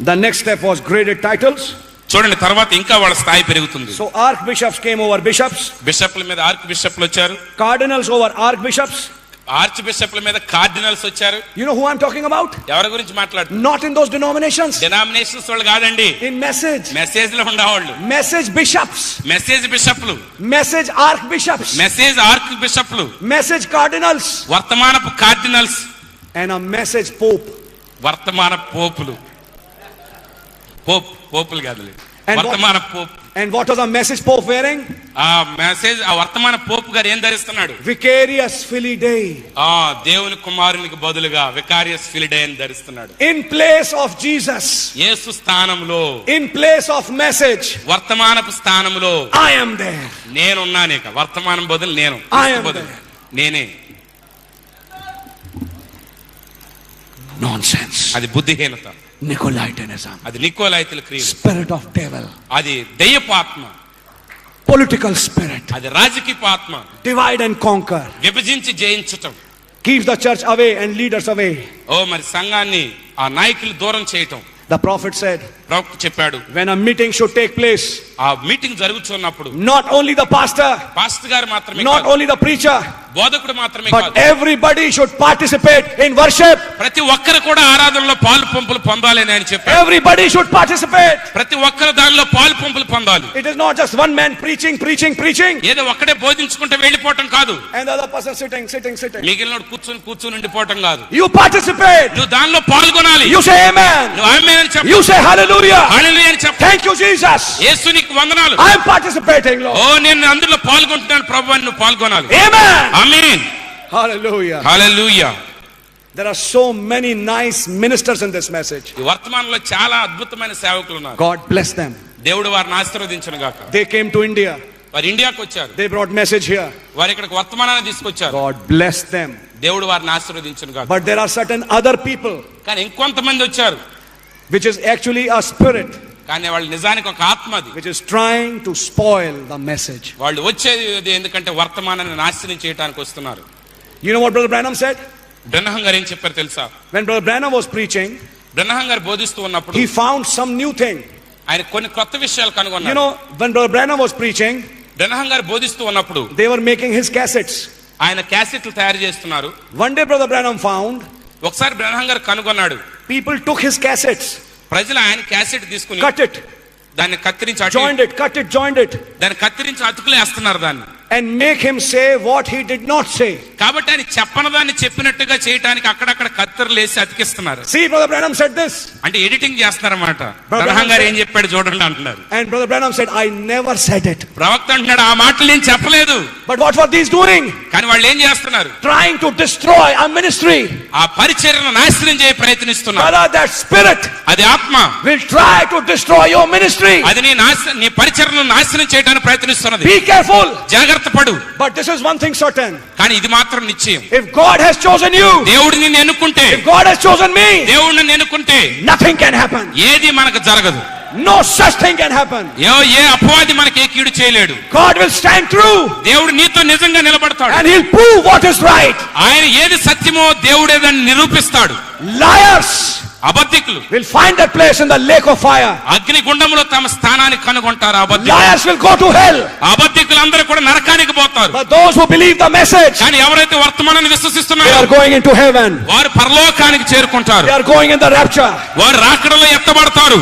The next step was graded titles. చూడండి తర్వాత ఇంకా వాళ్ళ స్థాయి పెరుగుతుంది So archbishops came over bishops, బిషప్ల మీద ఆర్క్ బిషప్లు వచ్చారు cardinals over archbishops. ఆర్చ్ బిషప్ల మీద కార్డినల్స్ వచ్చారు You know who I'm talking about? ఎవరి గురించి మాట్లాడుతున్నారు Not in those denominations. Denominations వాళ్ళు కాదండి In message. మెసేజ్లో ఉండేవాళ్ళు Message bishops. మెసేజ్ బిషప్లు Message archbishops. మెసేజ్ ఆర్క్ బిషప్లు Message cardinals. వర్తమానపు cardinals And a message pope. వర్తమాన పోపులు పోప్ పోపులు కాదులే And what- వర్తమాన pope And what was a message pope wearing? ఆ మెసేజ్ ఆ వర్తమాన పోపు గారు ఏం ధరిస్తున్నాడు Vicarious Filii Dei. ఆ దేవుని కుమారునికి బదులుగా వికారియస్ ఫిలిడే అని ధరిస్తున్నాడు In place of Jesus. యేసు స్థానంలో In place of message. వర్తమానపు స్థానంలో I am there. నేనున్నాను ఇక వర్తమానం బదులు నేను I క్రీస్తు am బదులు there. నేనే Nonsense. అది బుద్ధిహీనత Nicolaitanism. అది నికోలైతుల క్రియ Spirit of devil. అది దయ్యపు ఆత్మ Political spirit. అది రాజకీయ ఆత్మ Divide and conquer. విభజించి జయించటం Keeps the church away and leaders away. ఓ మరి సంఘాన్ని ఆ నాయకులు దూరం చేయటం The prophet said, ప్రవక్త చెప్పాడు when a meeting should take place, ఆ మీటింగ్ జరుగుతున్నప్పుడు not only the pastor, pastor గారు మాత్రమే not కాదు, only the preacher, బోధకుడు మాత్రమే but కాదు everybody should participate in worship. ప్రతి ఒక్కరు కూడా ఆరాధనలో పాలు పంపులు పొందాలి అని చెప్పాడు Everybody should participate. ప్రతి ఒక్కరు దానిలో పాలు పంపులు పొందాలి It is not just one man preaching, preaching, preaching, ఏదో ఒక్కడే బోధించుకుంటే వెళ్ళిపోవటం కాదు and the other person sitting, sitting, sitting. మిగిలిన కూర్చొని కూర్చొని ఉండిపోవటం కాదు You participate. నువ్వు దానిలో పాల్గొనాలి You say amen. నువ్వు ఆమె అని చెప్పు You say hallelujah. హల్లెలూయా అని చెప్పు Thank you, Jesus. యేసు నీకు వందనాలు I am participating, oh Lord. నేను అందులో పాల్గొంటున్నాను ప్రభు అని నువ్వు పాల్గొనాలి Amen. Amen Hallelujah. Hallelujah There are so many nice ministers in this message. ఈ వర్తమానంలో చాలా అద్భుతమైన సేవకులు ఉన్నారు God bless them. దేవుడు వారిని ఆశీర్వదించను గాక They came to India. వారు ఇండియాకి వచ్చారు They brought message here. వారు ఇక్కడికి వర్తమానాన్ని తీసుకొచ్చారు God bless them. దేవుడు వారిని ఆశీర్వదించను గాక But there are certain other people కానీ ఇంకొంతమంది వచ్చారు which is actually a spirit కానీ వాళ్ళు నిజానికి ఒక ఆత్మ అది which is trying to spoil the message. వాళ్ళు వచ్చేది ఎందుకంటే వర్తమానాన్ని నాశనం చేయడానికి వస్తున్నారు You know what Brother Branham said? బ్రహ్మం గారు ఏం చెప్పారు తెలుసా When Brother Branham was preaching, బ్రహ్మం గారు బోధిస్తూ ఉన్నప్పుడు he found some new thing. ఆయన కొన్ని కొత్త విషయాలు You కనుగొన్నారు know, when Brother Branham was preaching, బ్రహ్మం గారు బోధిస్తూ ఉన్నప్పుడు they were making his cassettes. ఆయన క్యాసెట్లు తయారు చేస్తున్నారు One day Brother Branham found ఒకసారి బ్రహ్మం గారు కనుగొన్నాడు people took his cassettes, ప్రజలు ఆయన క్యాసెట్ తీసుకుని cut it, దాన్ని కత్తిరించి joined it, cut it, joined it, దాన్ని కత్తిరించి అతుకులేస్తున్నారు దాన్ని and make him say what he did not say. కాబట్టి ఆయన చెప్పని దాన్ని చెప్పినట్టుగా చేయడానికి అక్కడక్కడ కత్తెరలు వేసి అతికిస్తున్నారు See, Brother Branham said this. అంటే ఎడిటింగ్ చేస్తున్నారన్నమాట Brother బ్రహ్మం గారు ఏం said- చెప్పాడు చూడండి అంటున్నారు And Brother Branham said, I never said it. ప్రవక్త అంటున్నాడు ఆ మాటలు నేను చెప్పలేదు But what were these doing? కానీ వాళ్ళు ఏం చేస్తున్నారు Trying to destroy our ministry. ఆ పరిచర్ను నాశనం చేయ ప్రయత్నిస్తున్నారు Brother, that spirit అది ఆత్మ will try to destroy your ministry. అది నీ నాశ నీ పరిచర్ను నాశనం చేయడానికి ప్రయత్నిస్తున్నది Be careful. జాగ్రత్త పడు But this is one thing certain. కానీ ఇది మాత్రం నిశ్చయం If God has chosen you, దేవుడు నిన్ను ఎన్నుకుంటే if God has chosen me, దేవుడు నిన్ను ఎన్నుకుంటే nothing can happen. ఏది మనకు జరగదు No such thing can happen. ఏ ఏ అపవాది మనకి ఏ కీడు చేయలేడు God will stand true దేవుడు నీతో నిజంగా నిలబడతాడు and He'll prove what is right. ఆయన ఏది సత్యమో దేవుడే దాన్ని నిరూపిస్తాడు Liars అబద్ధికులు will find that place in the lake of fire. అగ్ని గుండంలో తమ స్థానాన్ని కనుగొంటారు అబద్ధి Liars will go to hell. అబద్ధికులందరూ కూడా నరకానికి పోతారు But those who believe the message, కానీ ఎవరైతే వర్తమానాన్ని they విశ్వసిస్తున్నారో are going into heaven. వారు పరలోకానికి చేరుకుంటారు They are going in the rapture. వారు రాకడలో ఎత్తబడతారు